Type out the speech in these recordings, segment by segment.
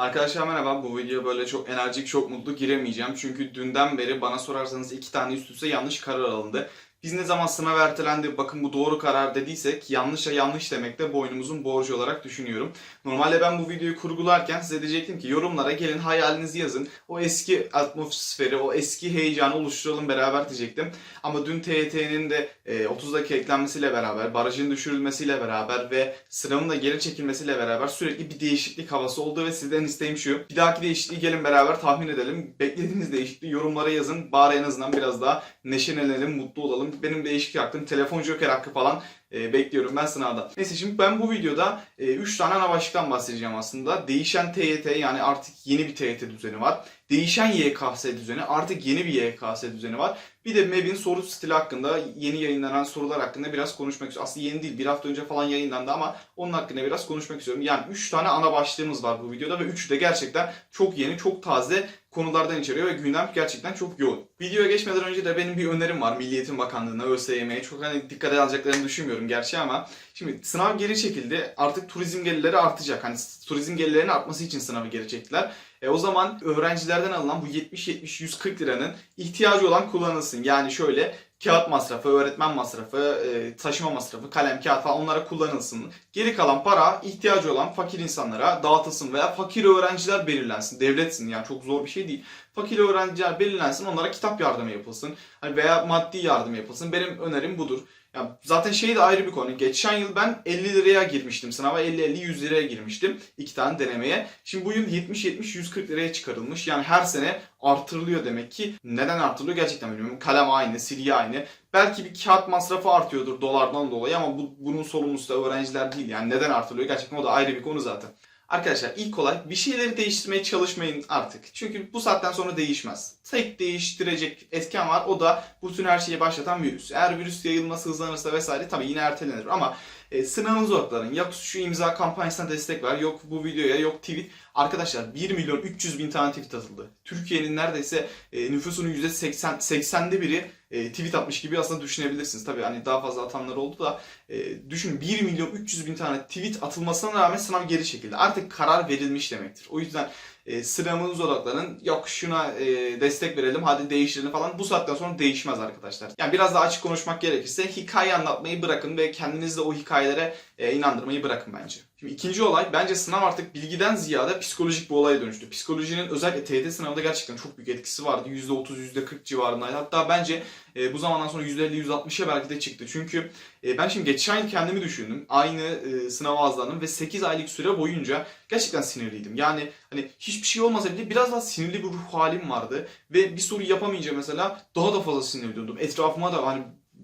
Arkadaşlar merhaba. Bu video böyle çok enerjik, çok mutlu giremeyeceğim. Çünkü dünden beri bana sorarsanız iki tane üst üste yanlış karar alındı. Biz ne zaman sınav ertelendi, bakın bu doğru karar dediysek yanlışa yanlış demek de boynumuzun borcu olarak düşünüyorum. Normalde ben bu videoyu kurgularken size diyecektim ki yorumlara gelin hayalinizi yazın. O eski atmosferi, o eski heyecanı oluşturalım beraber diyecektim. Ama dün TYT'nin de e, 30 dakika eklenmesiyle beraber, barajın düşürülmesiyle beraber ve sınavın da geri çekilmesiyle beraber sürekli bir değişiklik havası oldu ve sizden isteğim şu. Bir dahaki değişikliği gelin beraber tahmin edelim. Beklediğiniz değişikliği yorumlara yazın. Bari en azından biraz daha neşelenelim, mutlu olalım. Benim değişiklik hakkım, telefon joker hakkı falan e, bekliyorum ben sınavda. Neyse şimdi ben bu videoda 3 tane ana başlıktan bahsedeceğim aslında. Değişen TYT yani artık yeni bir TYT düzeni var. Değişen YKS düzeni artık yeni bir YKS düzeni var. Bir de MEB'in soru stili hakkında yeni yayınlanan sorular hakkında biraz konuşmak istiyorum. Aslında yeni değil bir hafta önce falan yayınlandı ama onun hakkında biraz konuşmak istiyorum. Yani 3 tane ana başlığımız var bu videoda ve 3'ü de gerçekten çok yeni, çok taze konulardan içeriyor ve gündem gerçekten çok yoğun. Videoya geçmeden önce de benim bir önerim var Milli Eğitim Bakanlığı'na, ÖSYM'ye. Çok hani dikkate alacaklarını düşünmüyorum gerçi ama şimdi sınav geri çekildi. Artık turizm gelirleri artacak. Hani turizm gelirlerinin artması için sınavı geri çektiler. E o zaman öğrencilerden alınan bu 70-70-140 liranın ihtiyacı olan kullanılsın. Yani şöyle kağıt masrafı, öğretmen masrafı, e, taşıma masrafı, kalem, kağıt falan onlara kullanılsın. Geri kalan para ihtiyacı olan fakir insanlara dağıtılsın veya fakir öğrenciler belirlensin. Devletsin yani çok zor bir şey değil. Fakir öğrenciler belirlensin onlara kitap yardımı yapılsın. Hani veya maddi yardım yapılsın. Benim önerim budur. Ya zaten şey de ayrı bir konu. Geçen yıl ben 50 liraya girmiştim sınava. 50-50-100 liraya girmiştim. iki tane denemeye. Şimdi bu yıl 70-70-140 liraya çıkarılmış. Yani her sene artırılıyor demek ki. Neden artırılıyor gerçekten bilmiyorum. Kalem aynı, silgi aynı. Belki bir kağıt masrafı artıyordur dolardan dolayı ama bu, bunun sorumlusu da öğrenciler değil. Yani neden artırılıyor gerçekten o da ayrı bir konu zaten. Arkadaşlar ilk olay bir şeyleri değiştirmeye çalışmayın artık. Çünkü bu saatten sonra değişmez. Tek değiştirecek etken var o da bütün her şeyi başlatan virüs. Eğer virüs yayılması hızlanırsa vesaire tabii yine ertelenir ama e, sınavınızı odaklanın. Yok şu imza kampanyasına destek ver, yok bu videoya, yok tweet. Arkadaşlar 1 milyon 300 bin tane tweet atıldı. Türkiye'nin neredeyse e, nüfusunun %80 80'de biri e, tweet atmış gibi aslında düşünebilirsiniz. Tabii hani daha fazla atanlar oldu da e, düşün 1 milyon 300 bin tane tweet atılmasına rağmen sınav geri çekildi. Artık karar verilmiş demektir. O yüzden e, sınavınıza odaklanın. Yok şuna e, destek verelim hadi değiştirelim falan. Bu saatten sonra değişmez arkadaşlar. Yani biraz daha açık konuşmak gerekirse hikaye anlatmayı bırakın ve kendiniz de o hikayelere e, inandırmayı bırakın bence. Şimdi ikinci olay bence sınav artık bilgiden ziyade psikolojik bir olaya dönüştü. Psikolojinin özellikle TYT sınavında gerçekten çok büyük etkisi vardı. %30, %40 civarındaydı. Hatta bence e, bu zamandan sonra %50-%60'a belki de çıktı. Çünkü e, ben şimdi geçen yıl kendimi düşündüm. Aynı e, sınava hazırlandım ve 8 aylık süre boyunca gerçekten sinirliydim. Yani hani hiçbir şey olmasa bile biraz daha sinirli bir ruh halim vardı. Ve bir soru yapamayınca mesela daha da fazla sinirliyordum. Etrafıma da hani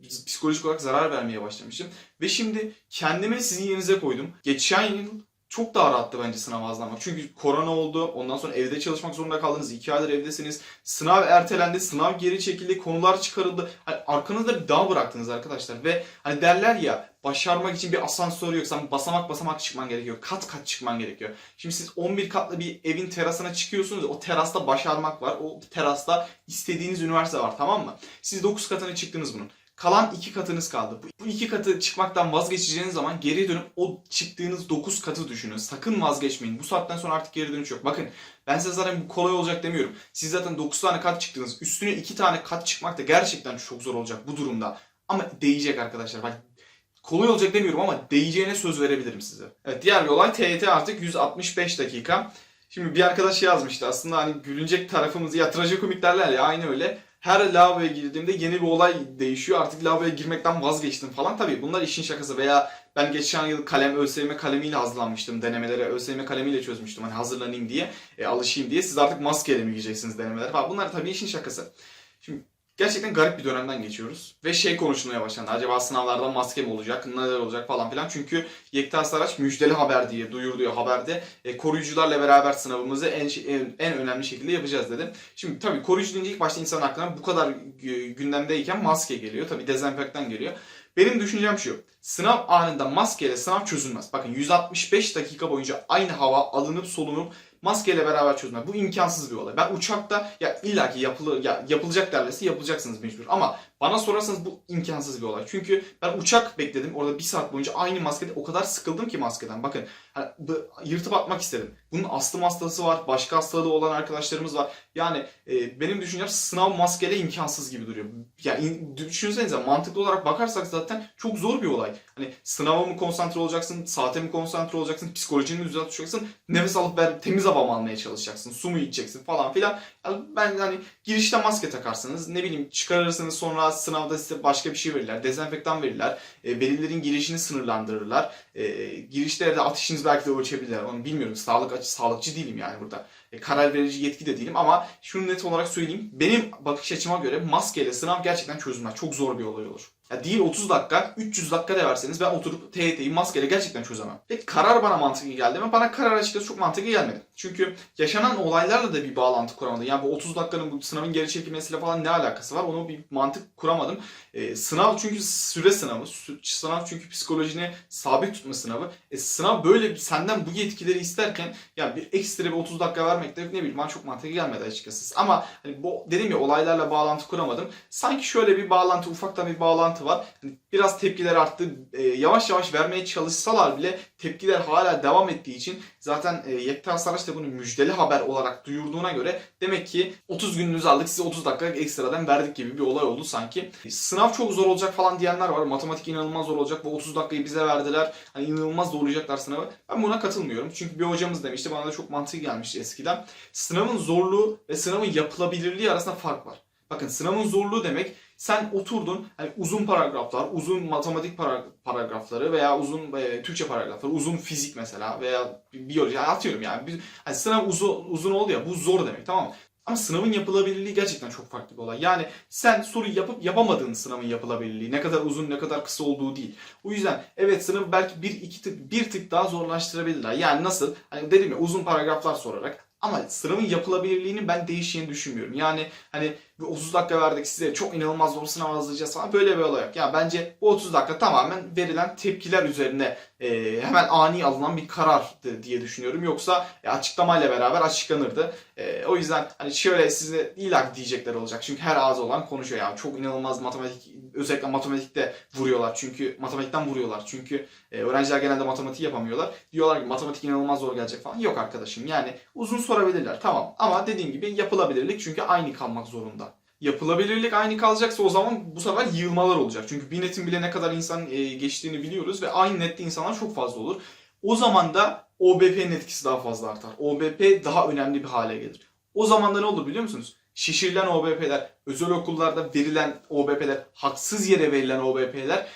psikolojik olarak zarar vermeye başlamıştım. Ve şimdi kendimi sizin yerinize koydum. Geçen yıl çok daha rahattı bence sınav hazırlamak. Çünkü korona oldu. Ondan sonra evde çalışmak zorunda kaldınız. iki aydır evdesiniz. Sınav ertelendi. Sınav geri çekildi. Konular çıkarıldı. Hani arkanızda bir dağ bıraktınız arkadaşlar. Ve hani derler ya başarmak için bir asansör yok. Sen basamak basamak çıkman gerekiyor. Kat kat çıkman gerekiyor. Şimdi siz 11 katlı bir evin terasına çıkıyorsunuz. O terasta başarmak var. O terasta istediğiniz üniversite var tamam mı? Siz 9 katına çıktınız bunun. Kalan iki katınız kaldı. Bu iki katı çıkmaktan vazgeçeceğiniz zaman geri dönüp o çıktığınız 9 katı düşünün. Sakın vazgeçmeyin. Bu saatten sonra artık geri dönüş yok. Bakın ben size zaten bu kolay olacak demiyorum. Siz zaten 9 tane kat çıktınız. Üstüne 2 tane kat çıkmak da gerçekten çok zor olacak bu durumda. Ama değecek arkadaşlar. Bak kolay olacak demiyorum ama değeceğine söz verebilirim size. Evet diğer bir olay TYT artık 165 dakika. Şimdi bir arkadaş yazmıştı aslında hani gülünecek tarafımız ya trajikomik derler ya aynı öyle her lavaboya girdiğimde yeni bir olay değişiyor. Artık lavaboya girmekten vazgeçtim falan. Tabii bunlar işin şakası veya ben geçen yıl kalem ÖSYM kalemiyle hazırlanmıştım. Denemelere ÖSYM kalemiyle çözmüştüm. Hani hazırlanayım diye, e, alışayım diye. Siz artık maskeyle mi gireceksiniz denemelere falan. Bunlar tabii işin şakası. Gerçekten garip bir dönemden geçiyoruz. Ve şey konuşulmaya başlandı. Acaba sınavlarda maske mi olacak, neler olacak falan filan. Çünkü Yekta Saraç müjdeli haber diye duyurduğu haberde e, koruyucularla beraber sınavımızı en, en, en önemli şekilde yapacağız dedim. Şimdi tabii koruyucu deyince ilk başta insan aklına bu kadar gündemdeyken maske geliyor. Tabii dezenfektan geliyor. Benim düşüncem şu. Sınav anında maskeyle sınav çözülmez. Bakın 165 dakika boyunca aynı hava alınıp solunup maskeyle beraber çözülmez. Bu imkansız bir olay. Ben uçakta ya illaki yapılır ya yapılacak derlerse yapılacaksınız mecbur. Ama bana sorarsanız bu imkansız bir olay. Çünkü ben uçak bekledim. Orada bir saat boyunca aynı maskede o kadar sıkıldım ki maskeden. Bakın hani yırtıp atmak istedim. Bunun astım hastası var. Başka hastalığı olan arkadaşlarımız var. Yani e, benim düşüncem sınav maskeyle imkansız gibi duruyor. Yani in- düşünsenize mantıklı olarak bakarsak zaten çok zor bir olay. Hani sınava mı konsantre olacaksın, saate mi konsantre olacaksın, psikolojini mi düzelt tutacaksın, nefes alıp ver, temiz hava mı almaya çalışacaksın, su mu içeceksin falan filan. Yani ben hani girişte maske takarsınız, ne bileyim çıkarırsınız sonra sınavda size başka bir şey verirler, dezenfektan verirler, e, velilerin girişini sınırlandırırlar. E, girişlerde ateşiniz belki de ölçebilirler, onu bilmiyorum. Sağlık açı, sağlıkçı değilim yani burada. E, karar verici yetki de değilim ama şunu net olarak söyleyeyim. Benim bakış açıma göre maskeyle sınav gerçekten çözülmez. Çok zor bir olay olur. Ya değil 30 dakika, 300 dakika da verseniz ben oturup TYT'yi maskeyle gerçekten çözemem. Peki karar bana mantıklı geldi mi? Bana karar açıkçası çok mantıklı gelmedi. Çünkü yaşanan olaylarla da bir bağlantı kuramadım. Yani bu 30 dakikanın bu sınavın geri çekilmesiyle falan ne alakası var? Onu bir mantık kuramadım. Ee, sınav çünkü süre sınavı. Sınav çünkü psikolojini sabit tutma sınavı. E, sınav böyle senden bu yetkileri isterken yani bir ekstra bir 30 dakika vermek de ne bileyim bana çok mantıklı gelmedi açıkçası. Ama hani bu dediğim ya olaylarla bağlantı kuramadım. Sanki şöyle bir bağlantı, ufaktan bir bağlantı var. Hani biraz tepkiler arttı. E, yavaş yavaş vermeye çalışsalar bile tepkiler hala devam ettiği için zaten e, Yekta Saraç da bunu müjdeli haber olarak duyurduğuna göre demek ki 30 gününüzü aldık size 30 dakika ekstradan verdik gibi bir olay oldu sanki. Sınav çok zor olacak falan diyenler var. Matematik inanılmaz zor olacak. Bu 30 dakikayı bize verdiler. Hani inanılmaz zorlayacaklar sınavı. Ben buna katılmıyorum. Çünkü bir hocamız demişti bana da çok mantıklı gelmişti eskiden. Sınavın zorluğu ve sınavın yapılabilirliği arasında fark var. Bakın sınavın zorluğu demek sen oturdun hani uzun paragraflar, uzun matematik para- paragrafları veya uzun e, Türkçe paragrafları, uzun fizik mesela veya bi- biyoloji yani atıyorum yani. Bir, hani sınav uzun, uzun oldu ya bu zor demek tamam mı? Ama sınavın yapılabilirliği gerçekten çok farklı bir olay. Yani sen soruyu yapıp yapamadığın sınavın yapılabilirliği ne kadar uzun ne kadar kısa olduğu değil. O yüzden evet sınavı belki bir iki tık bir tık daha zorlaştırabilirler. Yani nasıl? Hani dedim ya uzun paragraflar sorarak ama sınavın yapılabilirliğini ben değişeceğini düşünmüyorum. Yani hani bir 30 dakika verdik size çok inanılmaz zor sınav hazırlayacağız falan böyle bir olay yok. Ya bence bu 30 dakika tamamen verilen tepkiler üzerine e, hemen ani alınan bir karardı diye düşünüyorum. Yoksa e, açıklamayla beraber açıklanırdı. E, o yüzden hani şöyle size illa diyecekler olacak. Çünkü her ağzı olan konuşuyor ya. Çok inanılmaz matematik özellikle matematikte vuruyorlar. Çünkü matematikten vuruyorlar. Çünkü e, öğrenciler genelde matematiği yapamıyorlar. Diyorlar ki matematik inanılmaz zor gelecek falan. Yok arkadaşım yani uzun sorabilirler tamam. Ama dediğim gibi yapılabilirlik çünkü aynı kalmak zorunda. Yapılabilirlik aynı kalacaksa o zaman bu sefer yığılmalar olacak. Çünkü bir netin bile ne kadar insan e, geçtiğini biliyoruz ve aynı nette insanlar çok fazla olur. O zaman da OBP'nin etkisi daha fazla artar. OBP daha önemli bir hale gelir. O zaman da ne olur biliyor musunuz? Şişirilen OBP'ler, özel okullarda verilen OBP'ler, haksız yere verilen OBP'ler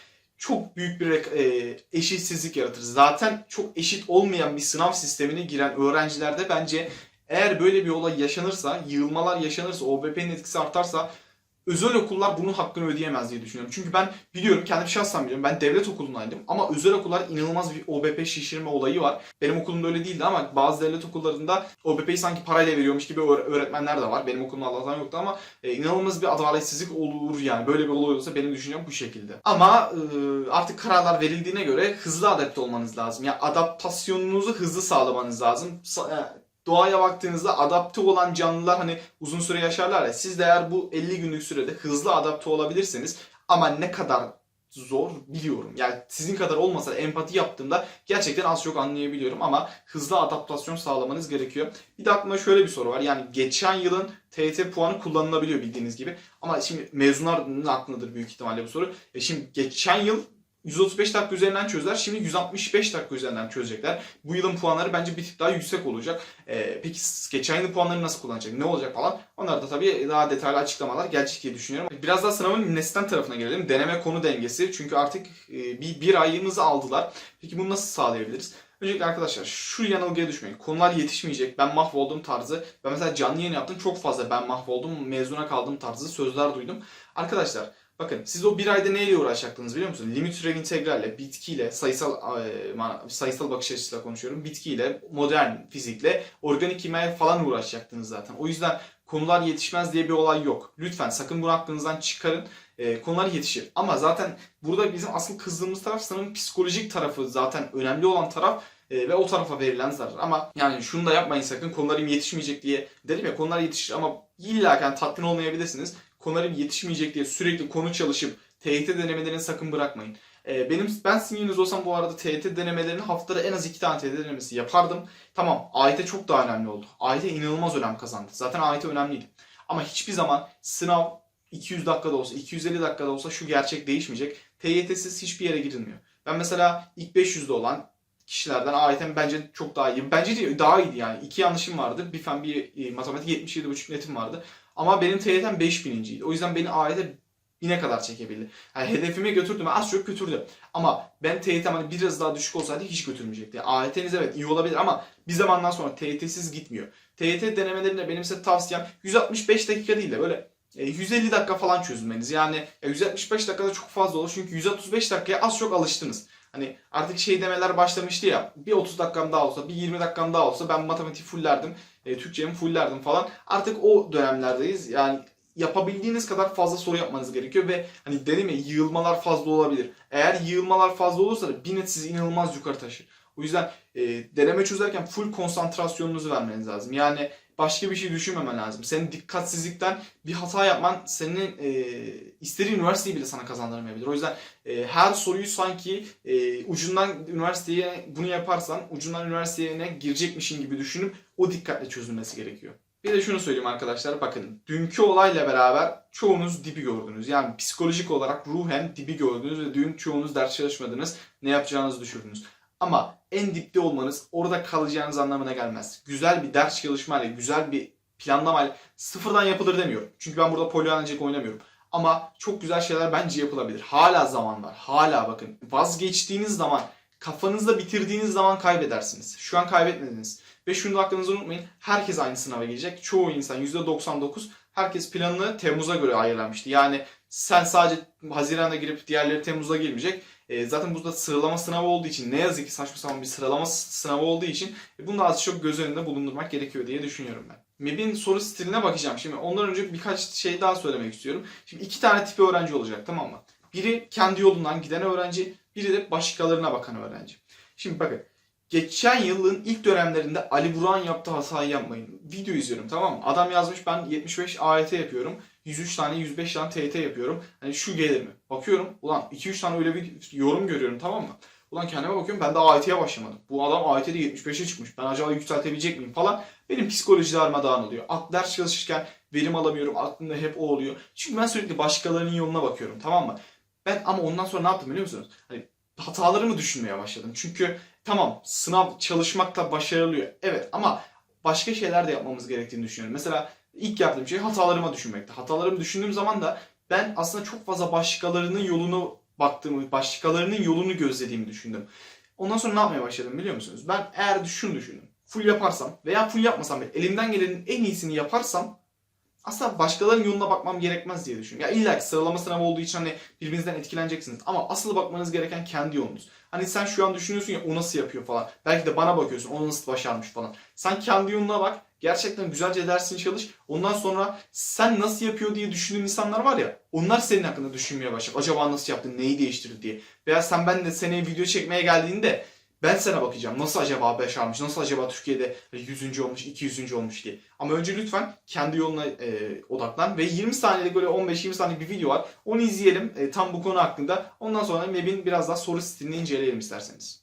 çok büyük bir e, eşitsizlik yaratır. Zaten çok eşit olmayan bir sınav sistemine giren öğrencilerde bence eğer böyle bir olay yaşanırsa, yığılmalar yaşanırsa, OBP'nin etkisi artarsa özel okullar bunun hakkını ödeyemez diye düşünüyorum. Çünkü ben biliyorum, kendim şahsen biliyorum. Ben devlet okulundaydım ama özel okullar inanılmaz bir OBP şişirme olayı var. Benim okulumda öyle değildi ama bazı devlet okullarında OBP'yi sanki parayla veriyormuş gibi öğre- öğretmenler de var. Benim okulumda Allah'tan yoktu ama e, inanılmaz bir adaletsizlik olur yani. Böyle bir olay olursa benim düşüncem bu şekilde. Ama e, artık kararlar verildiğine göre hızlı adapte olmanız lazım. Yani adaptasyonunuzu hızlı sağlamanız lazım. E, doğaya baktığınızda adapte olan canlılar hani uzun süre yaşarlar ya. Siz de eğer bu 50 günlük sürede hızlı adapte olabilirseniz ama ne kadar zor biliyorum. Yani sizin kadar olmasa da empati yaptığımda gerçekten az çok anlayabiliyorum ama hızlı adaptasyon sağlamanız gerekiyor. Bir de aklıma şöyle bir soru var. Yani geçen yılın TYT puanı kullanılabiliyor bildiğiniz gibi. Ama şimdi mezunların aklındadır büyük ihtimalle bu soru. E şimdi geçen yıl 135 dakika üzerinden çözdüler. Şimdi 165 dakika üzerinden çözecekler. Bu yılın puanları bence bir tık daha yüksek olacak. Ee, peki geçen yılın puanları nasıl kullanacak? Ne olacak falan? Onlar da tabii daha detaylı açıklamalar gelecek diye düşünüyorum. Biraz daha sınavın nesnen tarafına gelelim. Deneme konu dengesi. Çünkü artık e, bir, bir ayımızı aldılar. Peki bunu nasıl sağlayabiliriz? Öncelikle arkadaşlar şu yanılgıya düşmeyin. Konular yetişmeyecek. Ben mahvoldum tarzı. Ben mesela canlı yayın yaptım. Çok fazla ben mahvoldum. Mezuna kaldım tarzı sözler duydum. Arkadaşlar Bakın siz o bir ayda neyle uğraşacaktınız biliyor musunuz? Limit türev integralle, bitkiyle, sayısal e, sayısal bakış açısıyla konuşuyorum. Bitkiyle, modern fizikle, organik kimyaya falan uğraşacaktınız zaten. O yüzden konular yetişmez diye bir olay yok. Lütfen sakın bunu aklınızdan çıkarın. e, konular yetişir. Ama zaten burada bizim asıl kızdığımız taraf sınavın psikolojik tarafı zaten önemli olan taraf e, ve o tarafa verilen zarar. Ama yani şunu da yapmayın sakın konularım yetişmeyecek diye dedim ya konular yetişir ama illa yani tatmin olmayabilirsiniz. Konularım yetişmeyecek diye sürekli konu çalışıp TYT denemelerini sakın bırakmayın. E, benim ben sizin yerinizde olsam bu arada TYT denemelerini haftada en az iki tane TYT denemesi yapardım. Tamam AYT çok daha önemli oldu. AYT inanılmaz önem kazandı. Zaten AYT önemliydi. Ama hiçbir zaman sınav 200 dakikada olsa, 250 dakikada olsa şu gerçek değişmeyecek. TYT'siz hiçbir yere girilmiyor. Ben mesela ilk 500'de olan kişilerden AYT'm bence çok daha iyi. Bence değil, daha iyiydi yani. İki yanlışım vardı. Bir fen bir e, matematik 77,5 netim vardı. Ama benim TYT'm 5000'inciydi. O yüzden beni AYT bine kadar çekebildi. Yani hedefime götürdüm. Az çok götürdü. Ama ben TYT'm hani biraz daha düşük olsaydı hiç götürmeyecekti. AYT'niz evet iyi olabilir ama bir zamandan sonra TYT'siz gitmiyor. TYT denemelerinde benim size tavsiyem 165 dakika değil de böyle e, 150 dakika falan çözülmeniz. Yani e, 165 dakikada çok fazla olur çünkü 135 dakikaya az çok alıştınız. Hani artık şey demeler başlamıştı ya bir 30 dakikam daha olsa bir 20 dakikam daha olsa ben matematik fullerdim. E, Türkçemi fullerdim falan. Artık o dönemlerdeyiz. Yani yapabildiğiniz kadar fazla soru yapmanız gerekiyor ve hani dedim ya yığılmalar fazla olabilir. Eğer yığılmalar fazla olursa da binet sizi inanılmaz yukarı taşır. O yüzden e, deneme çözerken full konsantrasyonunuzu vermeniz lazım. Yani başka bir şey düşünmemen lazım. Senin dikkatsizlikten bir hata yapman senin e, istediğin üniversiteyi bile sana kazandırmayabilir. O yüzden e, her soruyu sanki e, ucundan üniversiteye bunu yaparsan ucundan üniversiteye girecekmişin gibi düşünüp o dikkatle çözülmesi gerekiyor. Bir de şunu söyleyeyim arkadaşlar bakın dünkü olayla beraber çoğunuz dibi gördünüz. Yani psikolojik olarak ruhen dibi gördünüz ve dün çoğunuz ders çalışmadınız. Ne yapacağınızı düşündünüz. Ama en dipte olmanız orada kalacağınız anlamına gelmez. Güzel bir ders çalışmayla, güzel bir planlamayla sıfırdan yapılır demiyorum. Çünkü ben burada polyanacık oynamıyorum. Ama çok güzel şeyler bence yapılabilir. Hala zaman var. Hala bakın. Vazgeçtiğiniz zaman, kafanızda bitirdiğiniz zaman kaybedersiniz. Şu an kaybetmediniz. Ve şunu da aklınızda unutmayın. Herkes aynı sınava girecek. Çoğu insan %99 herkes planını Temmuz'a göre ayarlamıştı. Yani sen sadece Haziran'da girip diğerleri Temmuz'da girmeyecek. E, zaten burada sıralama sınavı olduğu için ne yazık ki saçma sapan bir sıralama sınavı olduğu için e, bunu da az çok göz önünde bulundurmak gerekiyor diye düşünüyorum ben. MEB'in soru stiline bakacağım. Şimdi ondan önce birkaç şey daha söylemek istiyorum. Şimdi iki tane tipi öğrenci olacak tamam mı? Biri kendi yolundan giden öğrenci, biri de başkalarına bakan öğrenci. Şimdi bakın geçen yılın ilk dönemlerinde Ali Burak'ın yaptığı hatayı yapmayın. Video izliyorum tamam mı? Adam yazmış ben 75 AYT yapıyorum. 103 tane 105 tane TYT yapıyorum. Hani şu gelir mi? Bakıyorum ulan 2-3 tane öyle bir yorum görüyorum tamam mı? Ulan kendime bakıyorum ben de AYT'ye başlamadım. Bu adam AYT'de 75'e çıkmış. Ben acaba yükseltebilecek miyim falan. Benim psikoloji darmadağın oluyor. Ak- Ders çalışırken verim alamıyorum. Aklımda hep o oluyor. Çünkü ben sürekli başkalarının yoluna bakıyorum tamam mı? Ben ama ondan sonra ne yaptım biliyor musunuz? Hani hatalarımı düşünmeye başladım. Çünkü tamam sınav çalışmakta başarılıyor. Evet ama başka şeyler de yapmamız gerektiğini düşünüyorum. Mesela ilk yaptığım şey hatalarıma düşünmekti. Hatalarımı düşündüğüm zaman da ben aslında çok fazla başkalarının yolunu baktığımı, başkalarının yolunu gözlediğimi düşündüm. Ondan sonra ne yapmaya başladım biliyor musunuz? Ben eğer şunu düşündüm. Full yaparsam veya full yapmasam bile elimden gelenin en iyisini yaparsam aslında başkalarının yoluna bakmam gerekmez diye düşünüyorum. Ya illa ki sıralama sınavı olduğu için hani birbirinizden etkileneceksiniz. Ama asıl bakmanız gereken kendi yolunuz. Hani sen şu an düşünüyorsun ya o nasıl yapıyor falan. Belki de bana bakıyorsun o nasıl başarmış falan. Sen kendi yoluna bak. Gerçekten güzelce dersini çalış. Ondan sonra sen nasıl yapıyor diye düşündüğün insanlar var ya. Onlar senin hakkında düşünmeye başlar. Acaba nasıl yaptın, neyi değiştirdi diye. Veya sen ben de seneye video çekmeye geldiğinde ben sana bakacağım. Nasıl acaba başarmış? Nasıl acaba Türkiye'de 100. olmuş, 200. olmuş diye. Ama önce lütfen kendi yoluna e, odaklan. Ve 20 saniyelik böyle 15-20 saniyelik bir video var. Onu izleyelim e, tam bu konu hakkında. Ondan sonra MEB'in biraz daha soru stilini inceleyelim isterseniz.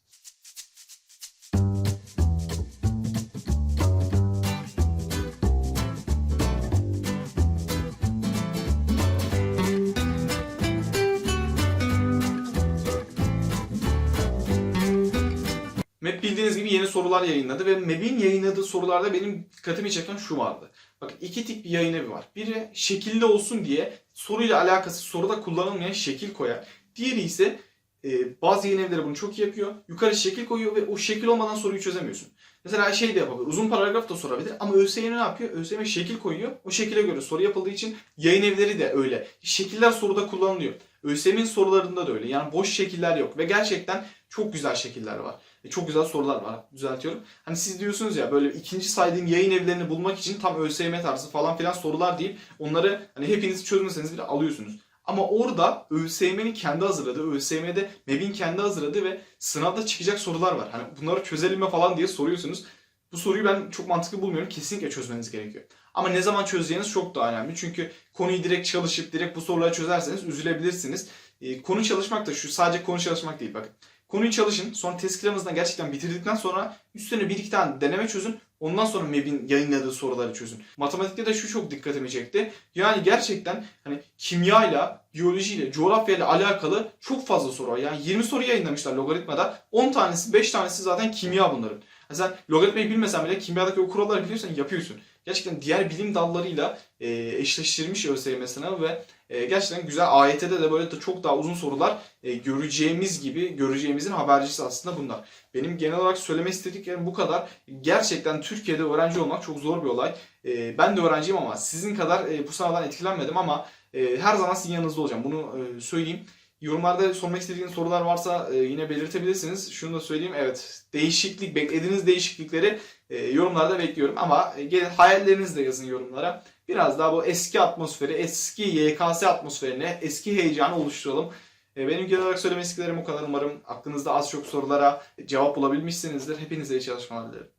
Bildiğiniz gibi yeni sorular yayınladı ve MEB'in yayınladığı sorularda benim dikkatimi çeken şu vardı. Bakın iki tip bir yayın evi var. Biri şekilli olsun diye soruyla alakası soruda kullanılmayan şekil koyar. Diğeri ise e, bazı yayın evleri bunu çok iyi yapıyor. Yukarı şekil koyuyor ve o şekil olmadan soruyu çözemiyorsun. Mesela şey de yapabilir. Uzun paragraf da sorabilir ama ÖSYM ne yapıyor? ÖSYM şekil koyuyor. O şekile göre soru yapıldığı için yayın evleri de öyle. Şekiller soruda kullanılıyor. ÖSYM'in sorularında da öyle. Yani boş şekiller yok ve gerçekten çok güzel şekiller var. E, çok güzel sorular var. Düzeltiyorum. Hani siz diyorsunuz ya böyle ikinci saydığım yayın evlerini bulmak için tam ÖSYM tarzı falan filan sorular deyip onları hani hepiniz çözmeseniz bile alıyorsunuz. Ama orada ÖSYM'nin kendi hazırladığı, ÖSYM'de MEB'in kendi hazırladığı ve sınavda çıkacak sorular var. Hani bunları çözelim mi falan diye soruyorsunuz. Bu soruyu ben çok mantıklı bulmuyorum. Kesinlikle çözmeniz gerekiyor. Ama ne zaman çözeceğiniz çok daha önemli. Çünkü konuyu direkt çalışıp direkt bu soruları çözerseniz üzülebilirsiniz. Ee, konu çalışmak da şu sadece konu çalışmak değil bakın. Konuyu çalışın. Sonra test kitabınızdan gerçekten bitirdikten sonra üstüne bir iki tane deneme çözün. Ondan sonra MEB'in yayınladığı soruları çözün. Matematikte de şu çok dikkatimi çekti. Yani gerçekten hani kimyayla, biyolojiyle, coğrafyayla alakalı çok fazla soru var. Yani 20 soru yayınlamışlar logaritmada. 10 tanesi, 5 tanesi zaten kimya bunların. Yani sen logaritmayı bilmesen bile kimyadaki o kuralları biliyorsan yapıyorsun. Gerçekten diğer bilim dallarıyla e, eşleştirilmiş ÖSYM sınavı ve e, gerçekten güzel. AYT'de de böyle de çok daha uzun sorular e, göreceğimiz gibi, göreceğimizin habercisi aslında bunlar. Benim genel olarak söylemek istediklerim bu kadar. Gerçekten Türkiye'de öğrenci olmak çok zor bir olay. E, ben de öğrenciyim ama sizin kadar e, bu sınavdan etkilenmedim ama e, her zaman sizin yanınızda olacağım. Bunu e, söyleyeyim. Yorumlarda sormak istediğiniz sorular varsa e, yine belirtebilirsiniz. Şunu da söyleyeyim. Evet değişiklik, beklediğiniz değişiklikleri e, yorumlarda bekliyorum. Ama e, gelin hayallerinizi de yazın yorumlara. Biraz daha bu eski atmosferi, eski YKS atmosferine, eski heyecanı oluşturalım. E, benim genel olarak söylemek istediklerim bu kadar. Umarım aklınızda az çok sorulara cevap bulabilmişsinizdir. Hepinize iyi çalışmalar dilerim.